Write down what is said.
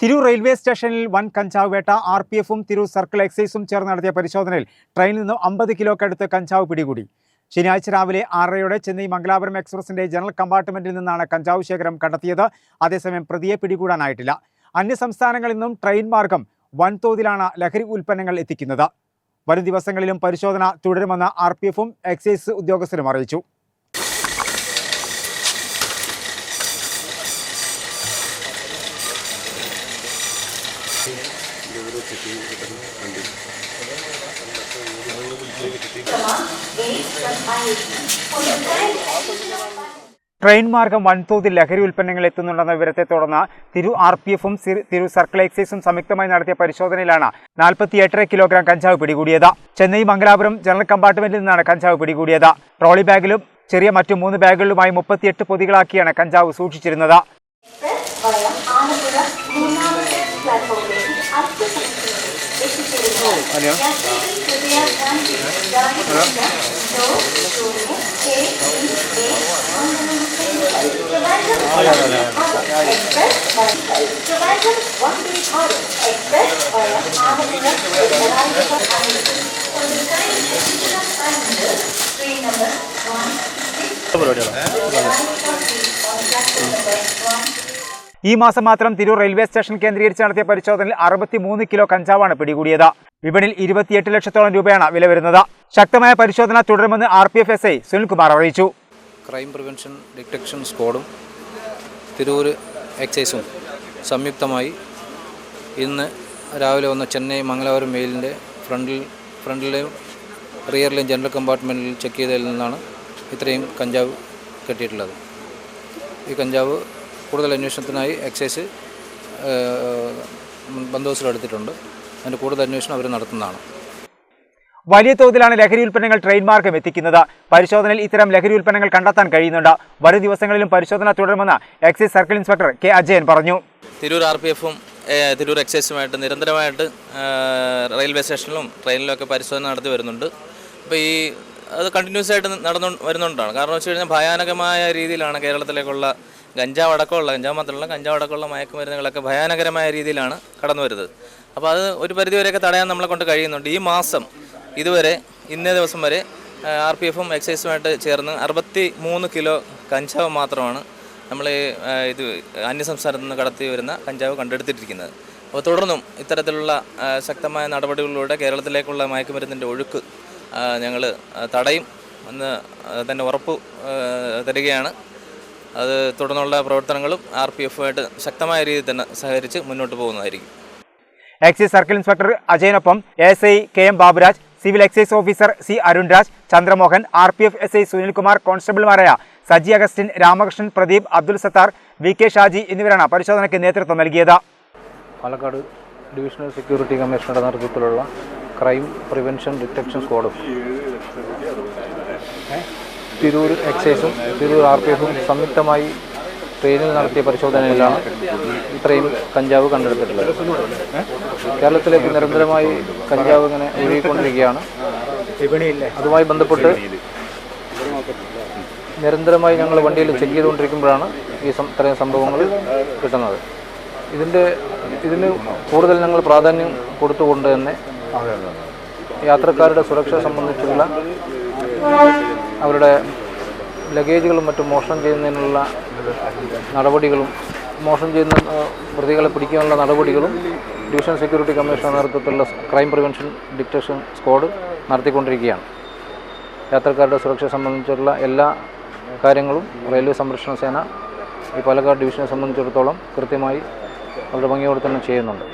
Tirur railway സ്റ്റേഷനിൽ വൻ കഞ്ചാവ് വേട്ട ആർ പി എഫും തിരൂർ സർക്കിൾ എക്സൈസും ചേർന്ന് നടത്തിയ പരിശോധനയിൽ ട്രെയിനിൽ നിന്നും അമ്പത് കിലോക്കടുത്ത് കഞ്ചാവ് പിടികൂടി. ശനിയാഴ്ച രാവിലെ ആറരയോടെ ചെന്നൈ മംഗലാപുരം എക്സ്പ്രസിന്റെ ജനറൽ കമ്പാർട്ട്മെന്റിൽ നിന്നാണ് കഞ്ചാവ് ശേഖരം കണ്ടെത്തിയത്. അതേസമയം പ്രതിയെ പിടികൂടാനായിട്ടില്ല. അന്യസംസ്ഥാനങ്ങളിൽ നിന്നും ട്രെയിൻ മാർഗം വൻതോതിലാണ് ലഹരി ഉൽപ്പന്നങ്ങൾ എത്തിക്കുന്നത്. വരും ദിവസങ്ങളിലും പരിശോധന തുടരുമെന്ന് ആർ പി എഫും എക്സൈസ് ഉദ്യോഗസ്ഥരും അറിയിച്ചു. ട്രെയിൻ മാർഗം വൻതോതിൽ ലഹരി ഉൽപ്പന്നങ്ങൾ എത്തുന്നുണ്ടെന്ന വിവരത്തെ തുടർന്ന് തിരു ആർ പി എഫും തിരു സർക്കിൾ എക്സൈസും സംയുക്തമായി നടത്തിയ പരിശോധനയിലാണ് നാൽപ്പത്തി എട്ടര കിലോഗ്രാം കഞ്ചാവ് പിടികൂടിയത്. ചെന്നൈ മംഗലാപുരം ജനറൽ കമ്പാർട്ട്മെന്റിൽ നിന്നാണ് കഞ്ചാവ് പിടികൂടിയത്. ട്രോളി ബാഗിലും ചെറിയ മറ്റു മൂന്ന് ബാഗുകളിലുമായി മുപ്പത്തിയെട്ട് പൊതികളാക്കിയാണ് കഞ്ചാവ് സൂക്ഷിച്ചിരുന്നത്. 아니야? 어려라. ഈ മാസം മാത്രം തിരൂർ റെയിൽവേ സ്റ്റേഷൻ കേന്ദ്രീകരിച്ച് നടത്തിയ പരിശോധനയിൽ അറുപത്തിമൂന്ന് കിലോ കഞ്ചാവാണ് പിടികൂടിയത്. വിപണിയിൽ ഇരുപത്തിയെട്ട് ലക്ഷത്തോളം രൂപയാണ് വില വരുന്നത്. ശക്തമായ പരിശോധന തുടരുമെന്ന് R P F S I Sunilkumar അറിയിച്ചു. ക്രൈം പ്രിവെൻഷൻ ഡിറ്റക്ഷൻ സ്ക്വാഡും തിരൂർ എക്സൈസും സംയുക്തമായി ഇന്ന് രാവിലെ വന്ന ചെന്നൈ മംഗലാപുരം മെയിലിന്റെ ഫ്രണ്ടിൽ ഫ്രണ്ടിലെയും റിയറിലെയും ജനറൽ കമ്പാർട്ട്മെന്റിൽ ചെക്ക് ചെയ്തതിൽ നിന്നാണ് ഇത്രയും കഞ്ചാവ് കെട്ടിയിട്ടുള്ളത്. ഈ കഞ്ചാവ് കൂടുതൽ അന്വേഷണത്തിനായി എക്സൈസ് ഏഹ്, ബന്ദോബസ്തിലെടുത്തിട്ടുണ്ട്. അതിന്റെ കൂടുതൽ അന്വേഷണം അവർ നടത്തുന്നതാണ്. വലിയ തോതിലാണ് ലഹരി ഉൽപ്പന്നങ്ങൾ ട്രെയിൻ മാർഗം എത്തിക്കുന്നത്. പരിശോധനയിൽ ഇത്തരം ലഹരി ഉൽപ്പന്നങ്ങൾ കണ്ടെത്താൻ കഴിയുന്നുണ്ട്. വരും ദിവസങ്ങളിലും പരിശോധന തുടരുമെന്ന് excise circle inspector K Ajayan പറഞ്ഞു. തിരൂർ ആർ പി എഫും തിരൂർ എക്സൈസുമായിട്ട് നിരന്തരമായിട്ട് റെയിൽവേ സ്റ്റേഷനിലും ട്രെയിനിലും ഒക്കെ പരിശോധന നടത്തി വരുന്നുണ്ട്. അപ്പോൾ ഈ അത് കണ്ടിന്യൂസ് ആയിട്ട് നടന്നു വരുന്നുണ്ടാണ് കാരണം വെച്ച് കഴിഞ്ഞാൽ ഭയാനകമായ രീതിയിലാണ് കേരളത്തിലേക്കുള്ള ഗഞ്ചാവ് അടക്കമുള്ള ഗഞ്ചാവ് മാത്രമല്ല കഞ്ചാവ് അടക്കമുള്ള മയക്കുമരുന്നുകളൊക്കെ ഭയാനകരമായ രീതിയിലാണ് കടന്നു വരുന്നത്. അപ്പോൾ അത് ഒരു പരിധിവരെയൊക്കെ തടയാൻ നമ്മളെ കൊണ്ട് കഴിയുന്നുണ്ട്. ഈ മാസം ഇതുവരെ ഇന്നേ ദിവസം വരെ ആർ പി എഫും എക്സൈസുമായിട്ട് ചേർന്ന് അറുപത്തി മൂന്ന് കിലോ കഞ്ചാവ് മാത്രമാണ് നമ്മൾ ഇത് അന്യസംസ്ഥാനത്ത് നിന്ന് കടത്തി വരുന്ന കഞ്ചാവ് കണ്ടെടുത്തിട്ടിരിക്കുന്നത്. അപ്പോൾ തുടർന്നും ഇത്തരത്തിലുള്ള ശക്തമായ നടപടികളിലൂടെ കേരളത്തിലേക്കുള്ള മയക്കുമരുന്നിന്റെ ഒഴുക്ക് ഞങ്ങൾ തടയും എന്ന് തന്നെ ഉറപ്പ് തരികയാണ്. അത് തുടർന്നുള്ള പ്രവർത്തനങ്ങളും ആർ പി എഫുമായിട്ട് ശക്തമായ രീതിയിൽ തന്നെ സഹകരിച്ച് മുന്നോട്ട് പോകുന്നതായിരിക്കും. Excise circle inspector അജയനൊപ്പം S I K M Baburaj civil excise officer C Arunraj Chandramohan R P F S I Sunilkumar കോൺസ്റ്റബിൾമാരായ Saji Augustine Ramakrishnan Pradeep Abdul Sathar V K Shaji എന്നിവരാണ് പരിശോധനയ്ക്ക് നേതൃത്വം നൽകിയത്. പാലക്കാട് ഡിവിഷണൽ സെക്യൂരിറ്റി കമ്മീഷണറുടെ നേതൃത്വത്തിലുള്ള crime prevention detection സ്ക്വാഡും തിരൂർ എക്സൈസും Tirur R P എഫും സംയുക്തമായി ട്രെയിനിൽ നടത്തിയ പരിശോധനയിലാണ് ഇത്രയും കഞ്ചാവ് കണ്ടെടുത്തിട്ടുള്ളത്. കേരളത്തിലേക്ക് നിരന്തരമായി കഞ്ചാവ് ഇങ്ങനെ ഒഴുകിക്കൊണ്ടിരിക്കുകയാണ്. അതുമായി ബന്ധപ്പെട്ട് നിരന്തരമായി ഞങ്ങൾ വണ്ടിയിൽ ചെക്ക് ചെയ്തുകൊണ്ടിരിക്കുമ്പോഴാണ് ഈ ഇത്രയും സംഭവങ്ങൾ കിട്ടുന്നത്. ഇതിന്റെ ഇതിന് കൂടുതൽ ഞങ്ങൾ പ്രാധാന്യം കൊടുത്തുകൊണ്ട് തന്നെ യാത്രക്കാരുടെ സുരക്ഷ സംബന്ധിച്ചുള്ള അവരുടെ ലഗേജുകളും മറ്റും മോഷണം ചെയ്യുന്നതിനുള്ള നടപടികളും മോഷണം ചെയ്യുന്ന പ്രതികളെ പിടിക്കാനുള്ള നടപടികളും ഡിവിഷൻ സെക്യൂരിറ്റി കമ്മീഷണർ നേതൃത്വത്തിലുള്ള ക്രൈം പ്രിവെൻഷൻ ഡിറ്റക്ഷൻ സ്ക്വാഡ് നടത്തിക്കൊണ്ടിരിക്കുകയാണ്. യാത്രക്കാരുടെ സുരക്ഷ സംബന്ധിച്ചുള്ള എല്ലാ കാര്യങ്ങളും റെയിൽവേ സംരക്ഷണ സേന ഈ പാലക്കാട് ഡിവിഷനെ സംബന്ധിച്ചിടത്തോളം കൃത്യമായി വളരെ ഭംഗിയോടെ തന്നെ ചെയ്യുന്നുണ്ട്.